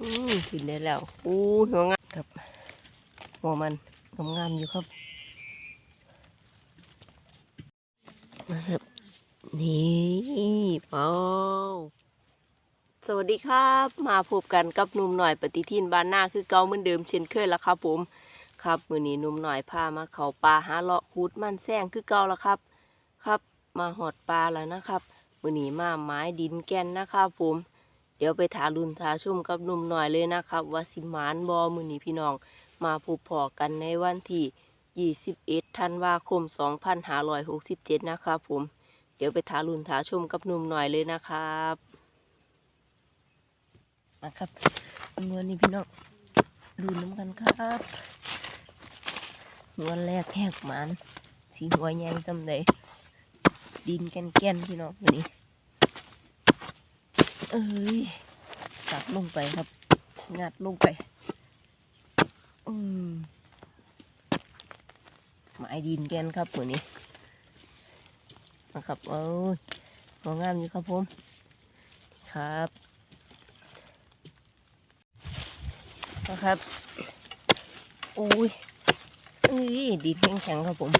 อืมขึ้นได้แล้วอู้หัวงามครับหัวมันงามๆอยู่ครับนะครับนี่เป้าสวัสดีครับ มาพบกันกับหนุ่มหน่อยปฏิทินบ้านหน้าคือเก่าเหมือนเดิมเช่นเคยแล้วครับผมครับมือนี้หนุ่มหน่อยพามาเขาปลาหาเลาะคูดมันแซงคือเก่าแล้วครับ ครับ มาหอดปลาแล้วนะครับมือนี้มาไม้ดินแกนนะครับผม เดี๋ยวไปถารุนทาชุ่มกับหนุ่มหน่อยเลยนะครับว่าสิมานบอมือนี้พี่น้อง มาพบพอกันในวันที่ 21ธันวาคม 2567 นะครับผม เดี๋ยวไปถารุนทาชุ่มกับหนุ่มหน่อยเลยนะครับนะครับวันนี้พี่น้องดูน้ำกันครับวันแรกแหกหมันสีหัวใหญ่จำได้ดินแก่นๆพี่น้องวันนี้ เอ้ยตักลงไปครับ งัดลงไป อืมไม้ดินแกนครับเหมือนนี้นะครับเอ้ยงองามอยู่ครับผม ครับนะครับโอ้ยเอ้ยดินแข็งแข็งครับผม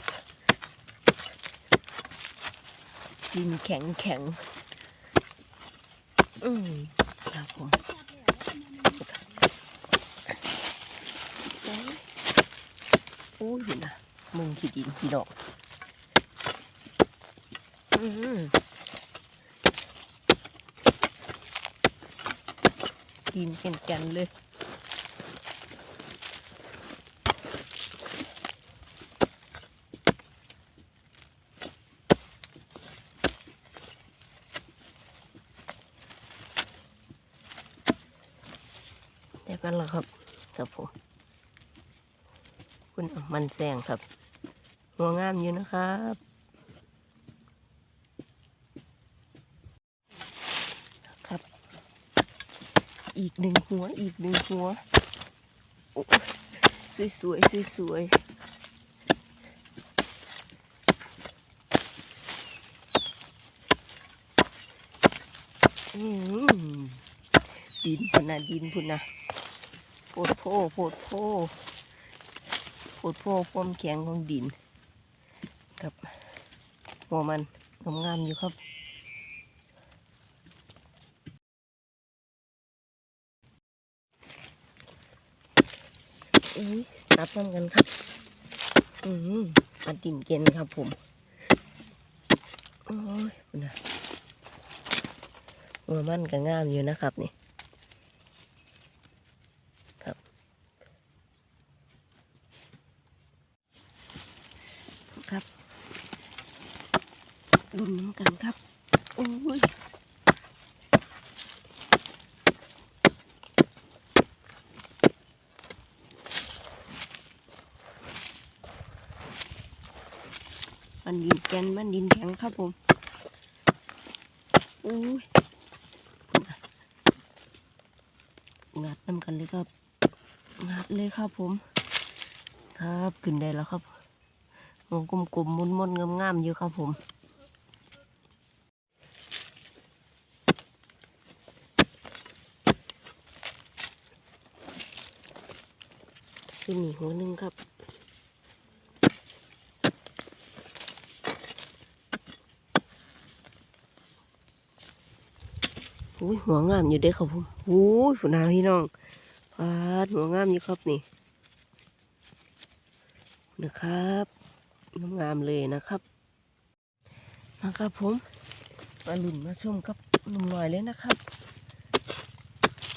ดินแข็งแข็ง อืมครับผมโอ้ยเห็นนะมึงขีดินขีดอกอืมดินแก่นๆเลย กันแล้วครับครับผมคุณมันแซงครับหัวงามอยู่นะครับครับ อีกหนึ่งหัวอีกหนึ่งหัวโอ้สวยสวยสวยสวยๆดินพุ่นนะดินพุ่นนะ โพดโพโพดโพโพดโพความแข็งของดินครับหัวมันงามๆอยู่ครับอุ้ยตับน้ำกันครับ อืมอัดดินเกนครับผมโอ้ยนะหัวมันก็งามอยู่นะครับนี่ ครับลุ้นน้ำกันครับ โอ้ยมันดินแกนมันดินแข็งครับผมโอ้ยงัดน้ำกันเลยครับงัดเลยครับผม ครับขึ้นได้แล้วครับ วกลมๆมุนๆงามๆอยู่ครับผมขึ้นอีกหัวหนึ่งครับอุ้ยหัวงามอยู่เด้อครับผมอุ้ยฝนาพี่น้องปาดหัวงามอยู่ครับนี่นะครับ งามงามๆเลยนะครับมาครับผมมาลุ่นมาชมกับหนุ่มหน่อยเลยนะครับ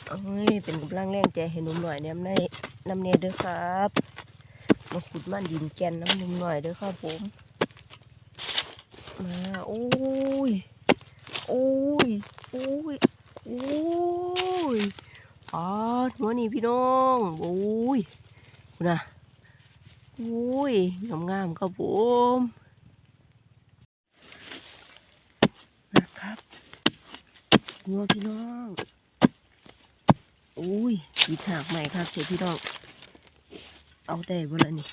เอ้ยเป็นกำลังแรงใจให้หนุ่มหน่อยเนี่ยในน้ำเนยเด้อครับมาขุดมันดินแกนน้ำหนุ่มหน่อยเด้อครับผมมาโอ้ยโอ้ยโอ้ยโอ้ยอ๋อหัวนี่พี่น้องโอ้ยคุณนะอุ้ยงามครับผมนะครับงัวพี่น้องอุ้ยตีถากใหม่ครับเชฟพี่น้อง เอาได้บ่ละนี่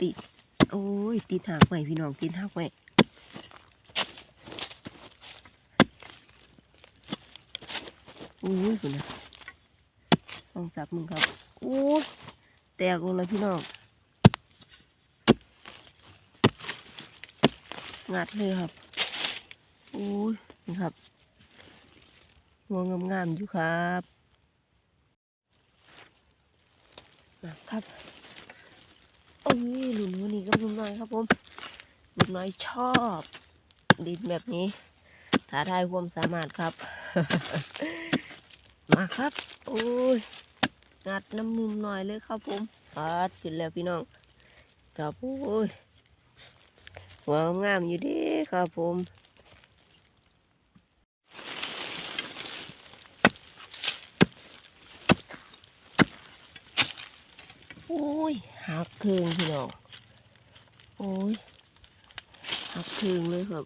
ติด โอ้ยตีถากใหม่พี่น้องตีถากใหม่อุ้ยคุณนะลองสับมึงครับอู้ แตกลงเลยพี่น้องงัดเลยครับอุ้ยนี่ครับหัวงามๆอยู่ครับนะครับโอ้ยหลุนวันนี้ก็ลุนน้อยครับผมหลุนน้อยชอบดินแบบนี้ท้าทายความสามารถครับ มาครับ โอ้ย งัดน้ำมุมหน่อยเลยครับผมปัดขึ้นแล้วพี่น้องครับโอ้ยหัวงามอยู่ดีครับผมโอ้ยหักเครื่องพี่น้องโอ้ยหักเครื่องเลยครับ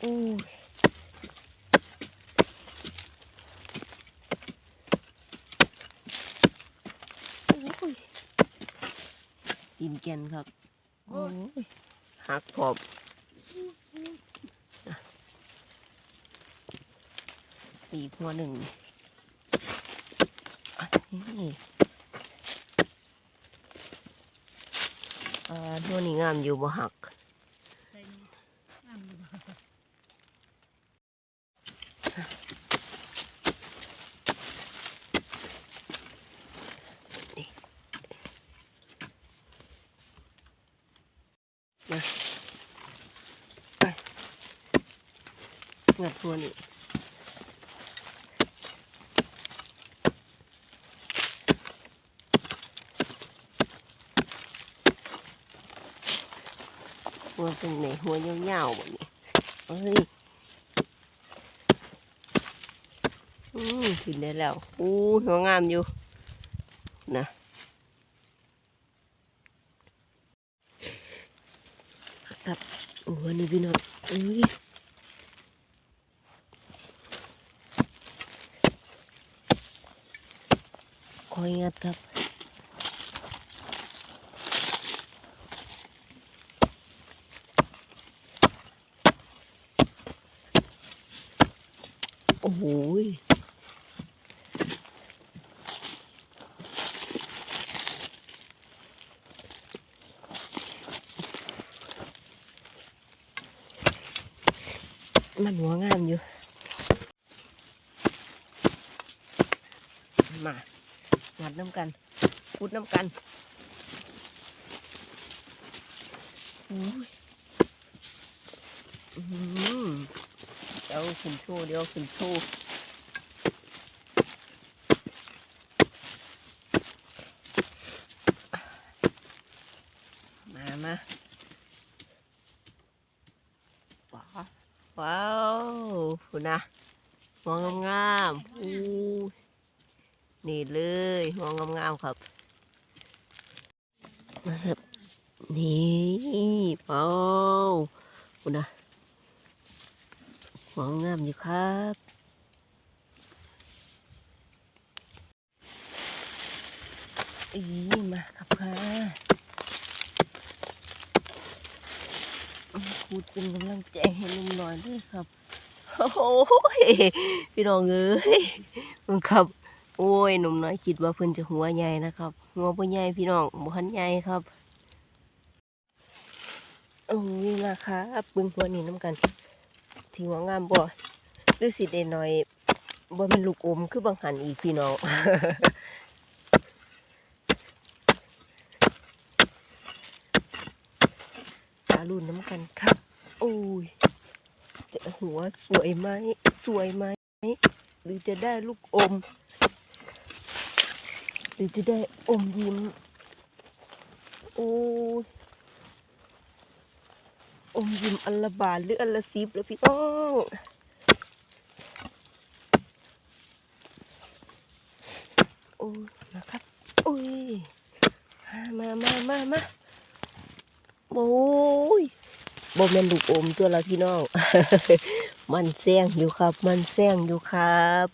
โอ้ย โอ้ย ดินแกนครับโอ้ยหักพร้อมอะอีกหัวหนึ่งนี่อะนี่อ่าตัวนี้งามอยู่บ่หัก ไปงัดตัวนี้หัวเป็นไหนหัวยาวๆแบบนี้เอ้ยอืมขึ้นได้แล้วอู้หัวงามอยู่ นะ ครับโอ้โหนี่พี่น้องอุ้ยคอยงัดครับโอ้โหย มันหัวงามอยู่ มางัดน้ำกันพูดน้ำกันอู้หือเดี๋ยวขึ้นโชว์เดี๋ยวขึ้นโชว์มามาว้าว ว้าวคุณนะมองงามๆอู้นี่เลยมองงามๆครับนะครับนี่ว้าวคุณนะมองงามอยู่ครับอีมาครับค่ะ พูดเป็นกำลังใจให้ลุงหน่อยด้วยครับ โอ้โหพี่น้องเอ้ยมึงครับ โอ้ยหนุ่มน้อยคิดว่าเพิ่นจะหัวใหญ่นะครับ หัวบ่ใหญ่พี่น้องบ่หันใหญ่ครับโอ้ยมาครับเบิ่งหัวนี่น้ำกันที่หัวงามบ่หรือสิได้หน่อยบ่แม่นลูกอมคือบางหันอีกพี่น้องาลุ่นน้ำกันครับโอ้ยจะหัวสวยไหมสวยไหมหรือจะได้ลูกอม หรือจะได้อมยิ้ม โอ้ยอมยิ้มอัลบาหรืออัลซิบแล้วพี่อ้องโอ้ยนะครับ โอ้ย มามามามาโอ้ย บ่แม่นลูกอมตัวละพี่น้อง มันแซงอยู่ครับ มันแซงอยู่ครับ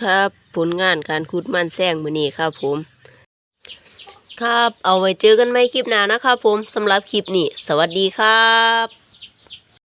ครับผลงานการขุดมันแซงมือนี้ครับผม ครับเอาไว้เจอกันไหม่คลิปหน้านะครับผมสำหรับคลิปนี้ สวัสดีครับ